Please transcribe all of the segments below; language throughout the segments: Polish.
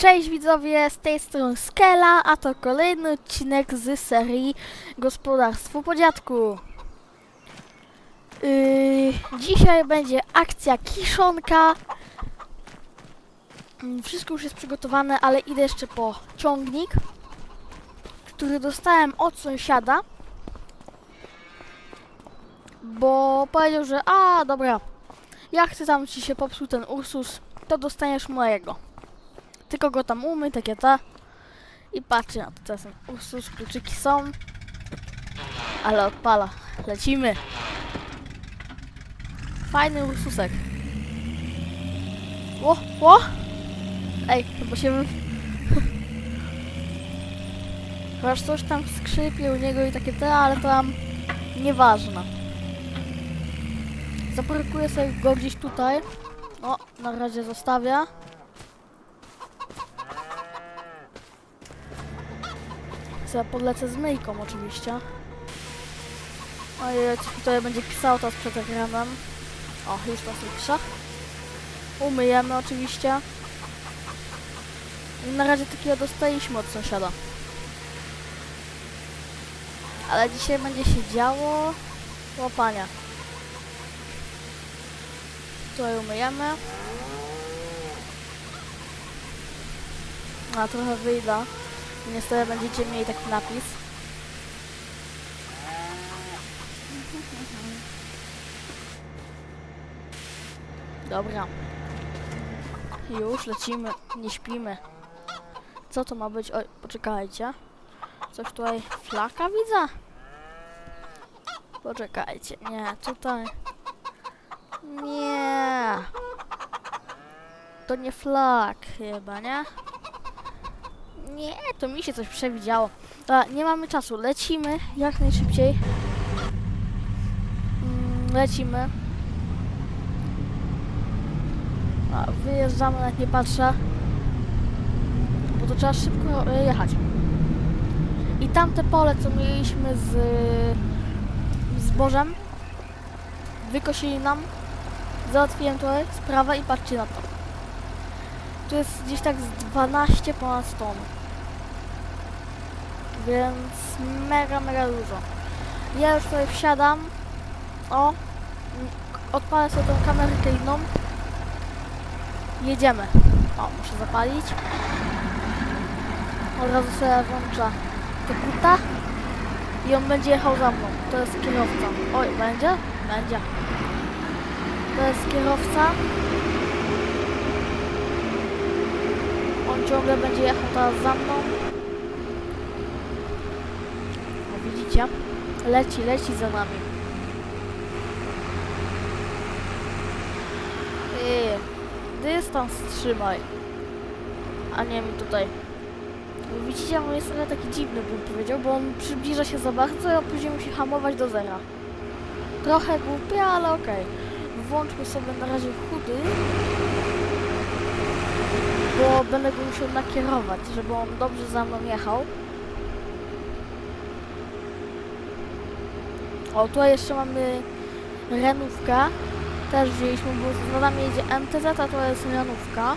Cześć widzowie, z tej strony Skela, a to kolejny odcinek z serii Gospodarstwo po dziadku. Yy, dzisiaj będzie akcja kiszonka. Mm, Wszystko już jest przygotowane, ale idę jeszcze po ciągnik, który dostałem od sąsiada. Bo powiedział, że a dobra, jak chcę tam ci się popsuł ten Ursus, to dostaniesz mojego. Tylko go tam umy, takie ta. I patrzcie na to, ten Ursus, kluczyki są. Ale odpala. Lecimy. Fajny Ursusek. Ło, ło! Ej, chyba się... Chociaż coś tam skrzypie u niego i takie te, ale tam nieważne. Zaparkuję sobie go gdzieś tutaj. O, na razie zostawia. Ja podlecę z myjką oczywiście. Ojej, coś tutaj będzie pisało teraz przed ekranem. O, już to pisze. Umyjemy oczywiście. I na razie takiego dostaliśmy od sąsiada. Ale dzisiaj będzie się działo łapania. Tutaj umyjemy. A trochę wyjdę. Niestety będziecie mieli taki napis. Dobra. Już lecimy, nie śpimy. Co to ma być? Oj, poczekajcie. Coś tutaj flaka widzę? Poczekajcie, nie, tutaj. Nie. To nie flag chyba, nie? Nie, to mi się coś przewidziało. Nie mamy czasu. Lecimy jak najszybciej. Mm, lecimy. A, wyjeżdżamy, nawet nie patrzę. Bo to trzeba szybko e, jechać. I tamte pole, co mieliśmy z z zbożem, wykosili nam. Załatwiłem tutaj sprawę i patrzcie na to. Tu jest gdzieś tak z 12 ponad ton. Więc mega, mega dużo. Ja już tutaj wsiadam. O. Odpalę sobie tą kamerkę inną. Jedziemy. O, muszę zapalić. Od razu sobie włączę to kuta. I on będzie jechał za mną. To jest kierowca. Oj, będzie? Będzie. To jest kierowca. On ciągle będzie jechał teraz za mną. Leci, leci za nami. Yy, dystans trzymaj. A nie mi tutaj. Bo Widzicie, on jest trochę taki dziwny, bym powiedział, bo on przybliża się za bardzo, a później musi hamować do zera. Trochę głupie, ale okej. Włączmy sobie na razie chudy bo będę go musiał nakierować, żeby on dobrze za mną jechał. O, tutaj jeszcze mamy renówkę. Też wzięliśmy, bo za nami jedzie MTZ, a to jest renówka.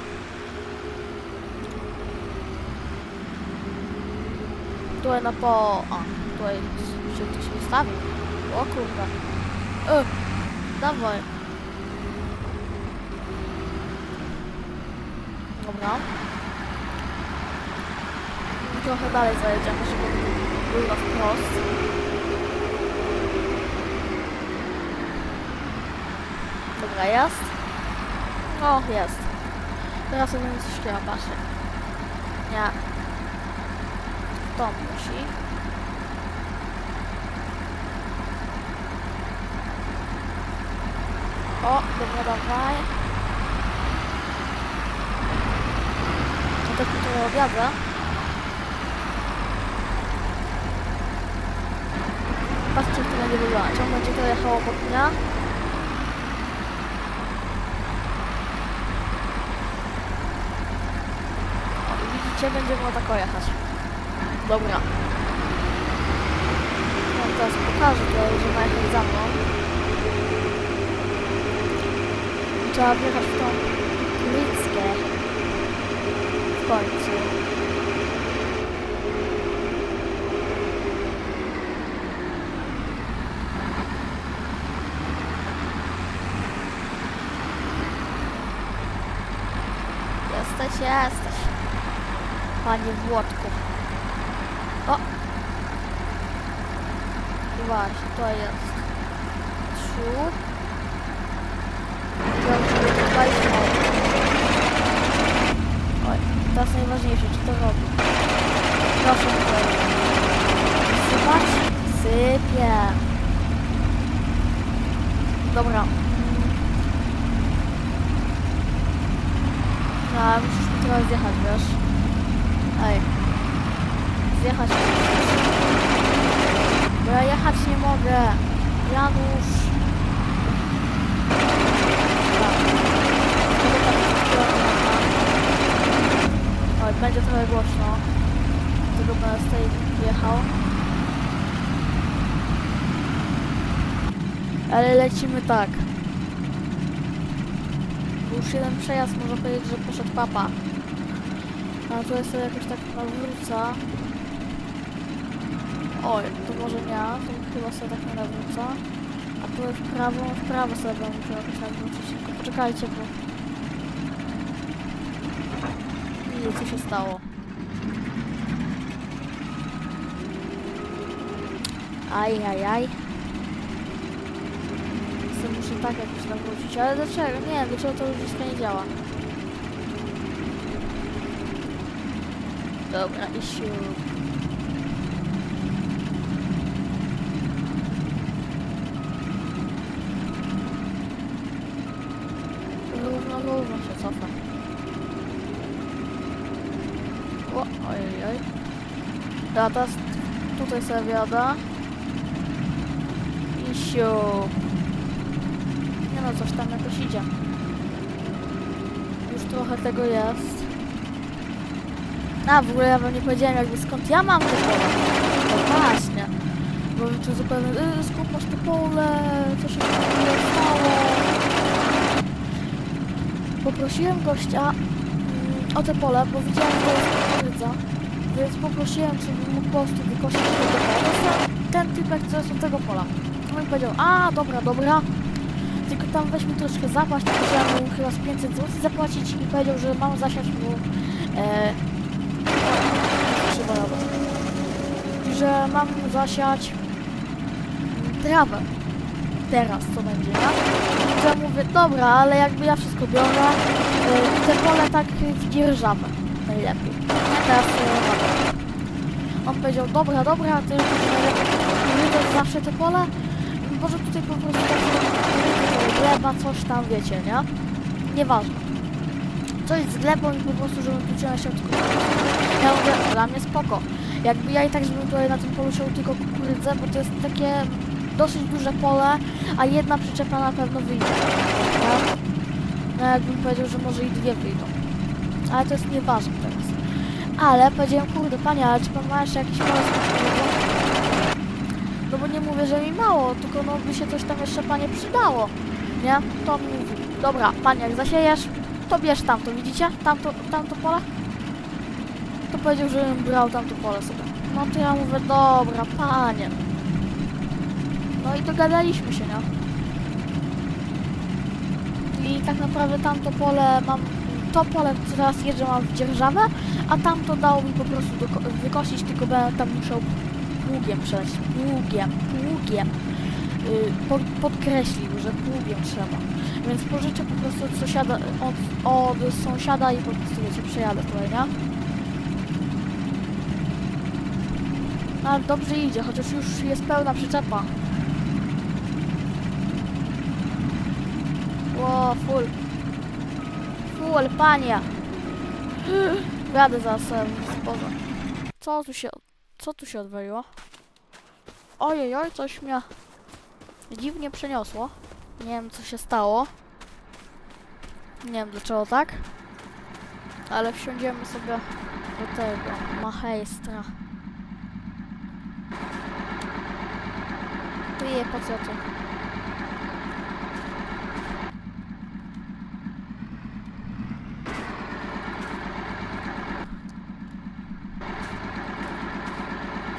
Tutaj na po... A, tutaj się ktoś ustawił. O kurde. E, dawaj. Dobra. I trochę dalej zajedziemy, żeby był na wprost. Dobra, jest. O, jest. Teraz sobie coś chciała patrzeć. Nie. To musi. O, dobra, dawaj. tak mi to obiadza. Patrzcie, jak to będzie wyglądać. On będzie to jechał obok mnie. Widzicie, będzie było tak jechać. Dobra. Ja teraz pokażę to, że ma jechać za mną. Trzeba wjechać w tą Lickę. końcu. Jesteś, jesteś. Panie Włodku. O! Właśnie, to jest. Trzy. Dobrze, tutaj znowu. Oj, teraz najważniejsze, czy to robi. Proszę tutaj. Sypać? Sypię. Dobra. No, musisz mi trochę zjechać, wiesz? Ej. Zjechać. Bo ja jechać nie mogę. Janusz. Będzie trochę głośno. Dlatego będę z tej jechał. Ale lecimy tak. Już jeden przejazd można powiedzieć, że poszedł papa. A tu jest sobie jakoś tak nawróca. Oj, to może nie, to chyba sobie tak nie nawróca. A tu w prawo, w prawo sobie będę musiał jakoś nawrócić. Tylko poczekajcie, bo... Nie, co się stało. Aj, aj, aj. Co muszę tak jakoś nawrócić, ale dlaczego? Nie dlaczego to ludziska nie działa. Dobra, i siup. Równo, równo się cofa. O, ojej, teraz tutaj sobie wiada. I siup. Nie no, coś tam jakoś idzie. Już trochę tego jest. A, w ogóle ja wam nie powiedziałem jakby skąd ja mam te pole. No właśnie. Bo tu zupełnie, y, skąd masz te pole, co się tutaj stało. Poprosiłem gościa mm, o te pole, bo widziałem, że to jest kukurydza. Więc poprosiłem, bym mógł po prostu wykosić tego pola. To ten typek, co jest od tego pola. On mi powiedział, a dobra, dobra. Tylko tam weź mi troszkę zapłać, to musiałem mu chyba z 500 zł zapłacić i powiedział, że mam zasiać mu e, Że mam zasiać trawę. Teraz co będzie? To ja mówię, dobra, ale jakby ja wszystko biorę i te pole tak w dzierżawę najlepiej. Nie teraz e, On powiedział, dobra, dobra, ty już zawsze te pole, może tutaj po prostu tak gleba, coś tam, wiecie, nie? Nieważne. Coś z glebą i po prostu, żebym tu się tylko Ja mówię, dla mnie spoko. Jakby ja i tak, żebym tutaj na tym polu siał tylko kukurydzę, bo to jest takie dosyć duże pole, a jedna przyczepa na pewno wyjdzie. No jakbym powiedział, że może i dwie wyjdą. Ale to jest nieważne teraz. Ale powiedziałem, kurde panie, ale czy pan ma jeszcze jakiś pomysł? No bo nie mówię, że mi mało, tylko no by się coś tam jeszcze panie przydało. Nie? To mi mówi, dobra, panie, jak zasiejesz, to bierz tamto, widzicie? Tamto, tamto pole? Powiedział, żebym brał tamto pole sobie. No to ja mówię, dobra, panie. No i dogadaliśmy się, nie? I tak naprawdę tamto pole mam, to pole, co teraz jeżdżę mam w dzierżawę, a tamto dało mi po prostu do, wykosić, tylko będę tam musiał pługiem przejść, pługiem, pługiem. Yy, po, podkreślił, że pługiem trzeba. Więc pożyczę po prostu od sąsiada, od, od sąsiada i po prostu wiecie, przejadę tutaj, nie? Ale dobrze idzie, chociaż już jest pełna przyczepa. Ło, full. Full, panie. Jadę za spoza. Co tu się, co tu się odwaliło? Ojej, oj, coś mnie dziwnie przeniosło. Nie wiem, co się stało. Nie wiem, dlaczego tak. Ale wsiądziemy sobie do tego Mahejstra. ratuje po co to.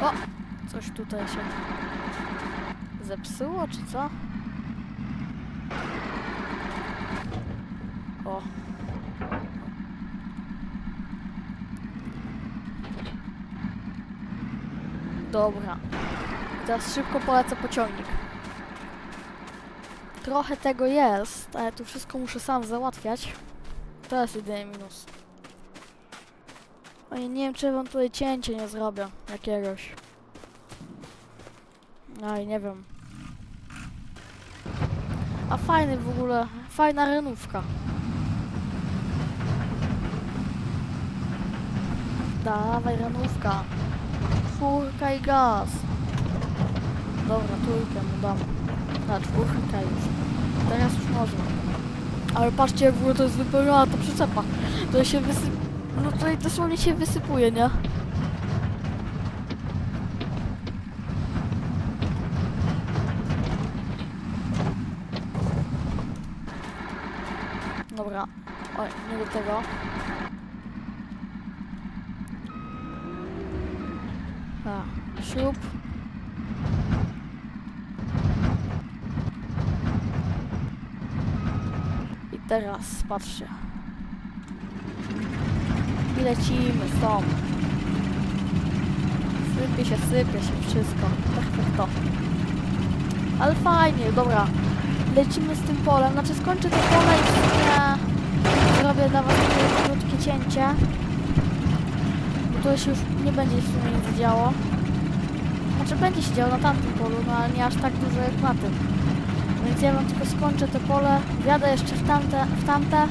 O! Coś tutaj się zepsuło, czy co? O! Dobra. Teraz szybko polecę pociągnik. Trochę tego jest, ale tu wszystko muszę sam załatwiać. To jest jedyny minus. Oj, nie wiem, czy wam tutaj cięcie nie zrobię jakiegoś. Aj, nie wiem. A fajny w ogóle, fajna renówka. Dawaj renówka. Czwórka i gaz. Dobra, trójkę mu dam. Na czwórkę już. Teraz już można. Ale patrzcie, jak w ogóle to jest wypełniona ta przyczepa. To się wysyp... No tutaj dosłownie się wysypuje, nie? Dobra. Oj, nie do tego. A, śrub. Teraz patrzcie. I lecimy stąd. Sypie się, sypie się wszystko. Perfekto. Ale fajnie, dobra. Lecimy z tym polem. Znaczy skończę to pole i w sumie zrobię dla was takie krótkie cięcie. Bo to się już nie będzie w sumie nic działo. Znaczy będzie się działo na tamtym polu, no ale nie aż tak dużo jak na tym. Więc ja tylko skończę to pole, wjadę jeszcze w tamte, w tamte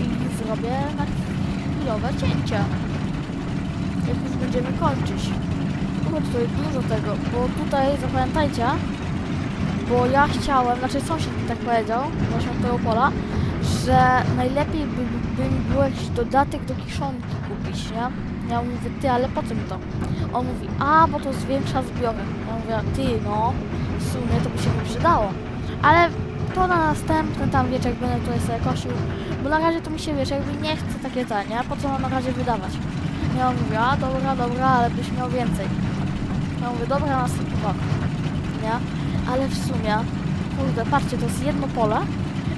i zrobię na chwilowe cięcie. Jak już będziemy kończyć. Było tutaj dużo tego, bo tutaj zapamiętajcie, bo ja chciałem, znaczy sąsiad mi tak powiedział, właśnie od tego pola, że najlepiej by, by mi było jakiś dodatek do kiszonki kupić, nie? Ja mówię, ty, ale po co mi to? On mówi, a, bo to zwiększa zbiory. Ja mówię, ty, no, w sumie to by się mi przydało. Ale to na następny tam, wiecie, jak będę tutaj sobie kosił, bo na razie to mi się, wiesz, jakby nie chce takie te, nie? Po co mam na razie wydawać? Ja mówię, a, dobra, dobra, ale byś miał więcej. Ja mówię, dobra, następny rok, nie? Ale w sumie, kurde, patrzcie, to jest jedno pole,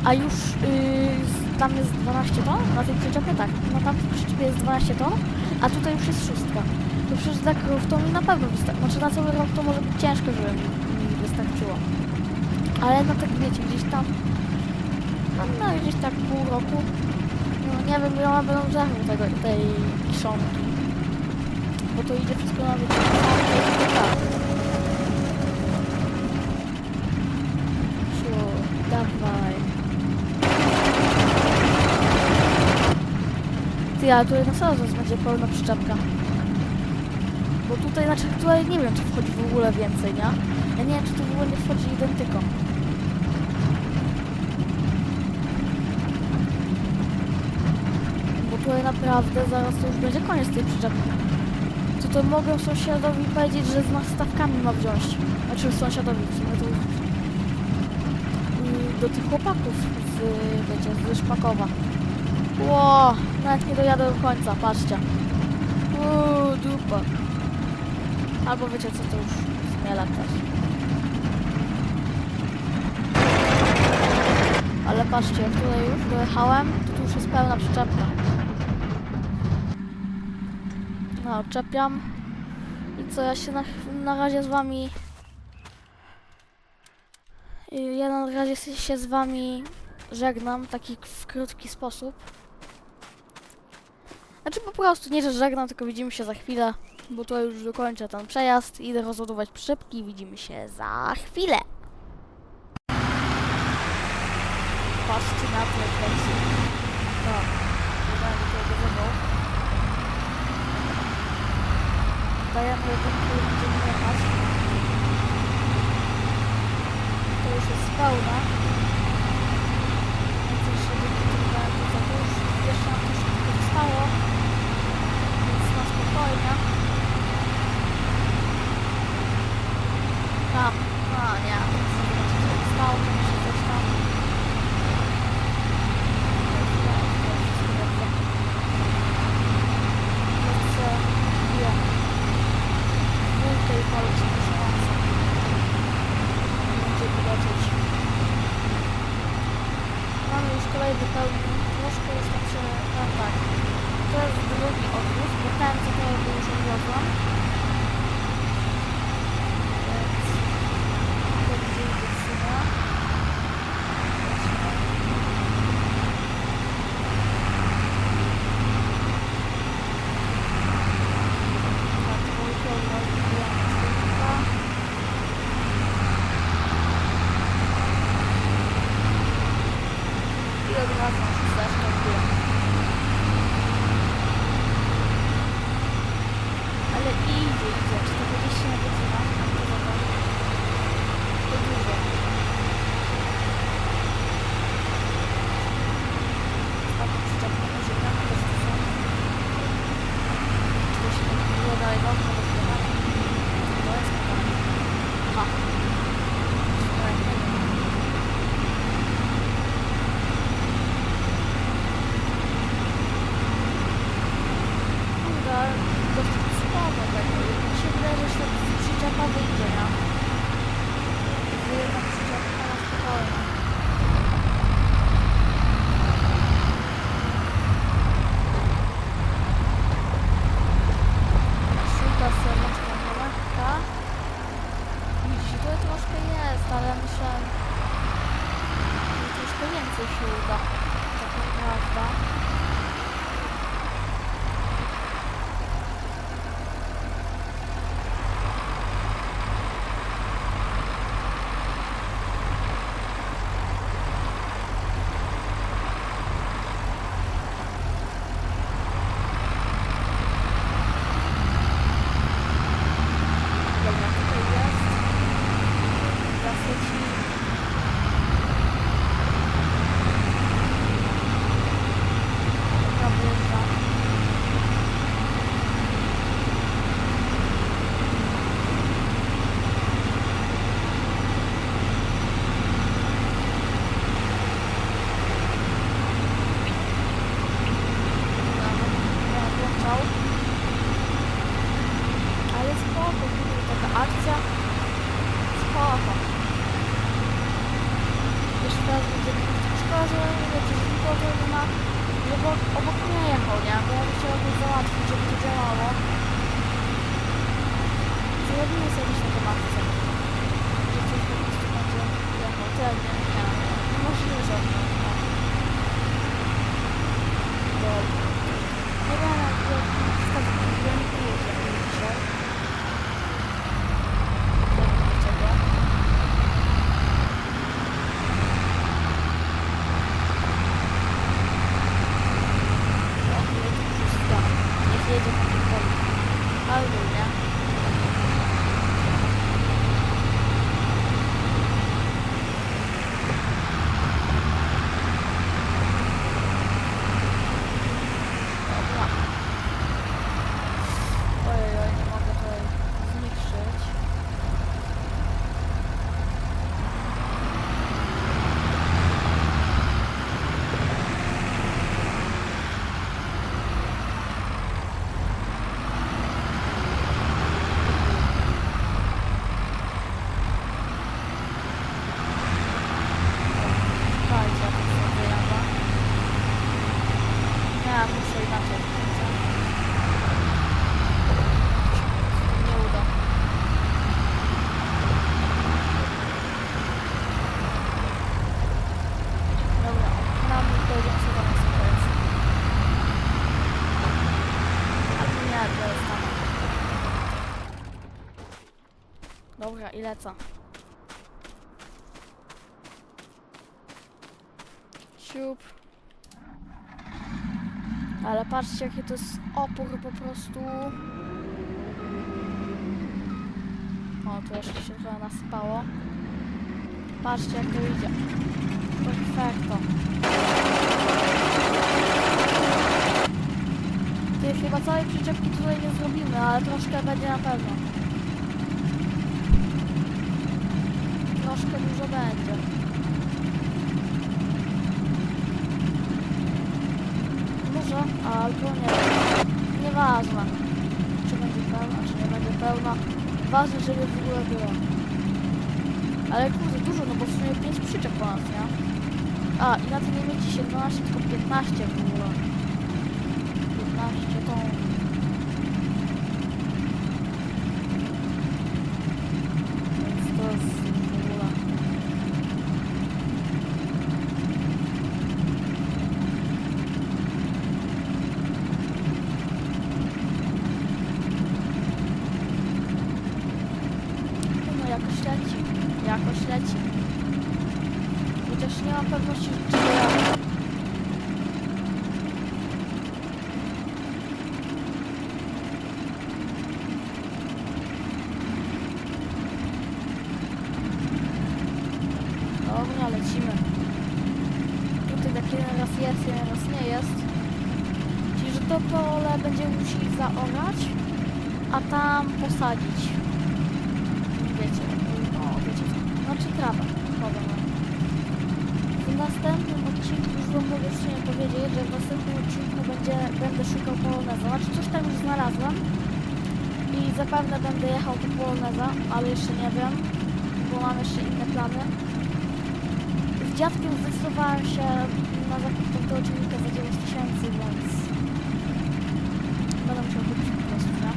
a już yy, tam jest 12 ton, na tej przyczepie tak, na tamtej przyczepie jest 12 ton, a tutaj już jest szóstka. To przecież dla krów to mi na pewno wystarczy, znaczy na cały rok to może być ciężko, żeby mi. Ale no tak wiecie, gdzieś tam, no, no gdzieś tak pół roku, no nie wiem, one będą żarły tego, tej kiszonki. Bo to idzie wszystko na wyciągnięcie tak. Dawaj. Ty, ale tutaj na zaraz będzie pełna przyczepka. Bo tutaj, znaczy tutaj nie wiem, czy wchodzi w ogóle więcej, nie? Ja nie wiem, czy tu w ogóle nie wchodzi identyko. Bo tutaj naprawdę zaraz to już będzie koniec tej przyczepki. To to mogę sąsiadowi powiedzieć, że z nastawkami ma wziąć. Znaczy sąsiadowi, w to i do tych chłopaków z, wiecie, z Szpakowa. Ło, nawet nie dojadę do końca, patrzcie. Uuu, dupa. Albo wiecie co, to już zmiela też. Ale patrzcie, jak tutaj już dojechałem, to tu już jest pełna przyczepka. No, odczepiam. I co, ja się na, na razie z wami... Y, Ja na razie się z wami żegnam, taki w krótki sposób. Znaczy po prostu nie, że żegnam, tylko widzimy się za chwilę, bo to już dokończę ten przejazd. Idę rozładować przyczepki i widzimy się za chwilę. Patrzcie na to, jak leci. No, nie będę tego wywołał. Dajemy jedynkę i będziemy jechać. To już jest pełna. Dobra, i lecę. Siup. Ale patrzcie, jaki to jest opór po prostu. O, tu jeszcze się trochę naspało. Patrzcie, jak to idzie. Perfekto. Ty chyba całej przyczepki tutaj nie zrobimy, ale troszkę będzie na pewno. troszkę dużo będzie. Dużo albo nie. Nieważne. Czy będzie pełna, czy nie będzie pełna. Ważne, żeby w ogóle było. Ale kurde, dużo, no bo w sumie 5 przyczep ponad, nie? A, i na tym nie mieć się 12, tylko 15 w ogóle. 15 tą... Wiecie, no wiecie co. Znaczy. Trawę, no. W następnym odcinku już wam mogę w sumie powiedzieć, że w następnym odcinku będzie, będę szukał poloneza. Znaczy coś tam już znalazłem i zapewne będę jechał do poloneza, ale jeszcze nie wiem, bo mam jeszcze inne plany. Z dziadkiem zdecydowałem się na zakup tego odcinka za 9000, więc będę musiał kupić po prostu, nie?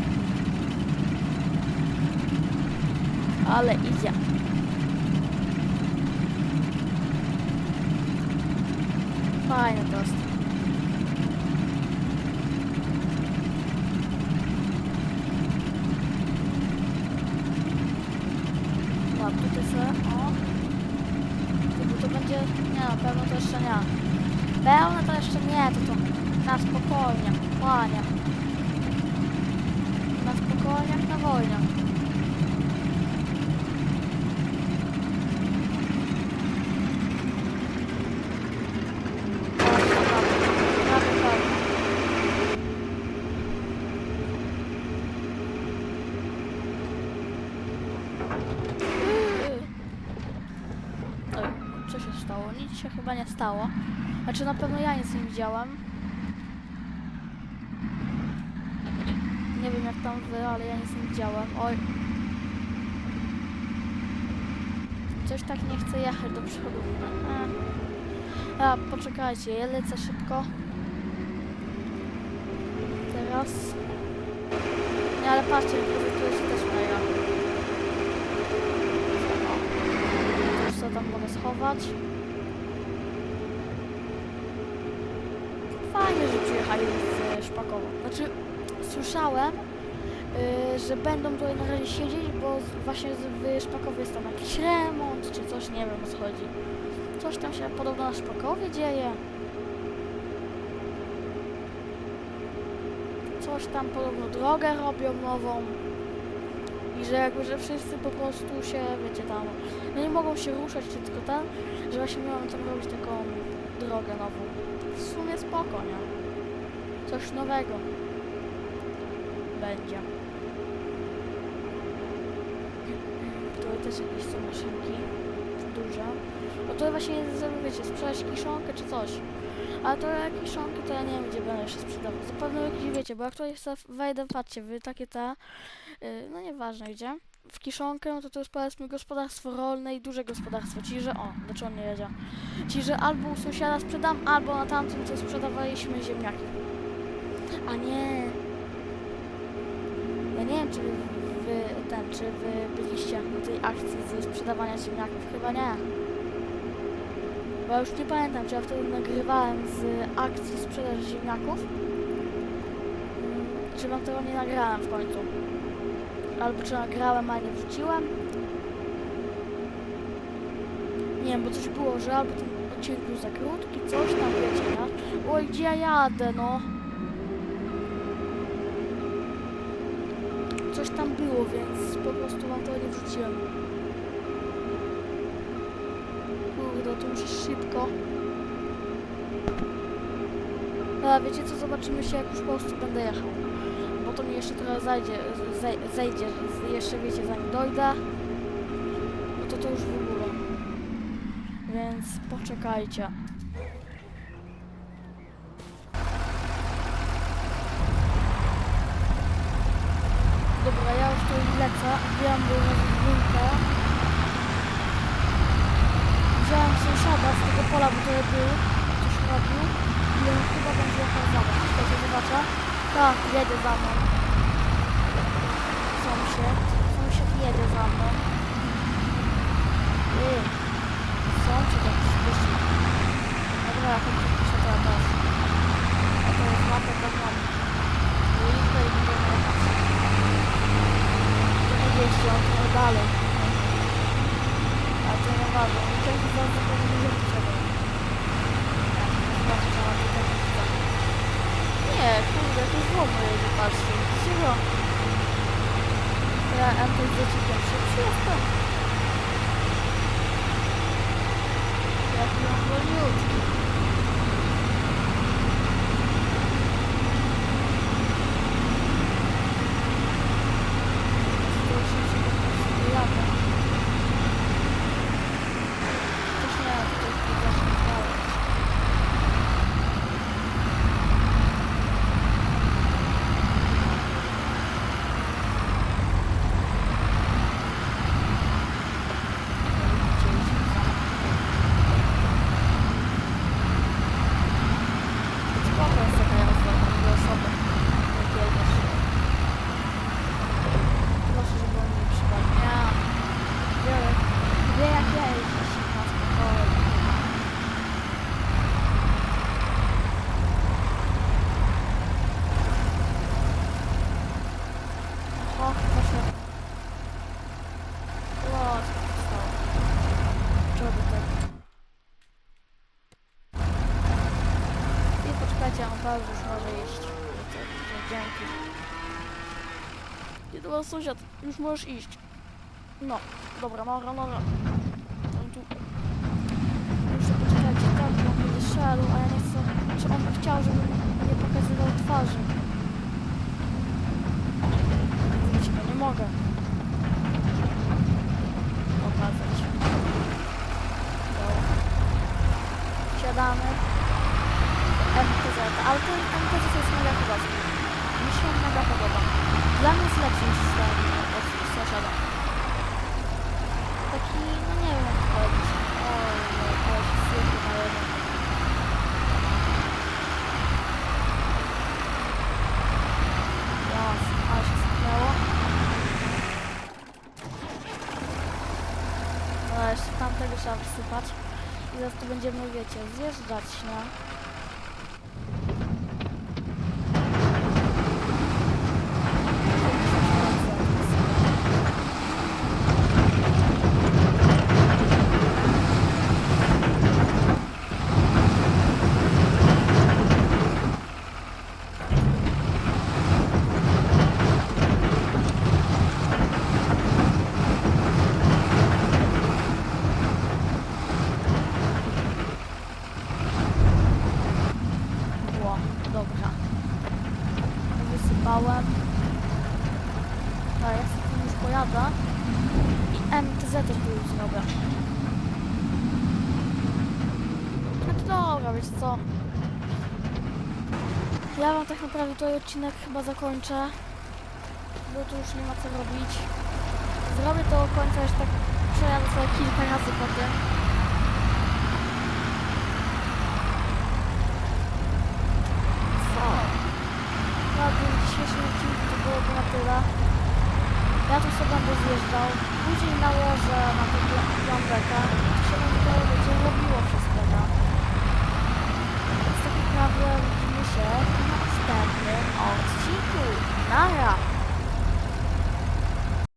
Ale idzie. Fajne to jest. No, tutaj sobie, o. To będzie, nie na pewno to jeszcze nie. Pełne to jeszcze nie, to na spokojnie, panie. Na spokojnie, na wojnie. Prawie, prawie. Yy. Oj, co się stało? Nic się chyba nie stało. Znaczy na pewno ja nic nie widziałam. Nie wiem jak tam wy, ale ja nic nie widziałam. Oj. Coś tak nie chce jechać do przodu. A, poczekajcie, ja lecę szybko. Teraz. Nie, ale patrzcie, prezentuje się też mega. Co tam mogę schować. Fajnie, że przyjechali z Szpakowa. Znaczy, słyszałem, y, że będą tutaj na razie siedzieć, bo właśnie w Szpakowie jest tam jakiś remont, czy coś, nie wiem o co chodzi. Coś tam się podobno na Szpakowie dzieje. Coś tam podobno drogę robią nową. I że jakby, że wszyscy po prostu się, wiecie tam, no nie mogą się ruszać, czy tylko ten, że właśnie miałem tam robić taką drogę nową. Spoko, nie? Coś nowego będzie. Tutaj też jakieś są maszynki duże. No to właśnie, wiecie, sprzedać kiszonkę czy coś. Ale to jak kiszonki to ja nie wiem, gdzie będę jeszcze sprzedawał. Zapewne jakieś, wiecie, bo jak tutaj wejdę, patrzcie, wy takie te, yy, no nieważne gdzie, w kiszonkę, no to to jest powiedzmy gospodarstwo rolne i duże gospodarstwo, czyli że, o, czego on nie jedzie. Czyli że albo u sąsiada sprzedam, albo na tamtym, co sprzedawaliśmy ziemniaki. A nie. Ja nie wiem, czy wy, wy ten, czy wy byliście na tej akcji ze sprzedawania ziemniaków. Chyba nie. Bo ja już nie pamiętam, czy ja wtedy nagrywałem z akcji sprzedaży ziemniaków. Mm, Czy wam tego nie nagrałem w końcu. Albo czy nagrałem, a nie wrzuciłem. Nie wiem, bo coś było, że albo ten odcinek był za krótki, coś tam wiecie, nie? Oj, gdzie ja jadę, no? Coś tam było, więc po prostu wam to nie wrzuciłem. Kurde, to muszę szybko. A wiecie co, zobaczymy się jak już po prostu będę jechał. To mi jeszcze trochę zajdzie, zej, zejdzie, jeszcze wiecie, zanim dojdę. No to to już w ogóle. Więc poczekajcie. halo sąsiad, już możesz iść. No, dobra, no, nora, nora. Tu. Muszę poczekać, tak, bo on będzie szedł, a ja nie chcę, czy on by chciał, żebym nie pokazywał twarzy. Widzicie, nie mogę. będziemy, wiecie, zjeżdżać, no. co. Ja wam tak naprawdę tutaj odcinek chyba zakończę, bo tu już nie ma co robić. Zrobię to końca jeszcze tak przejadę sobie kilka razy po tym.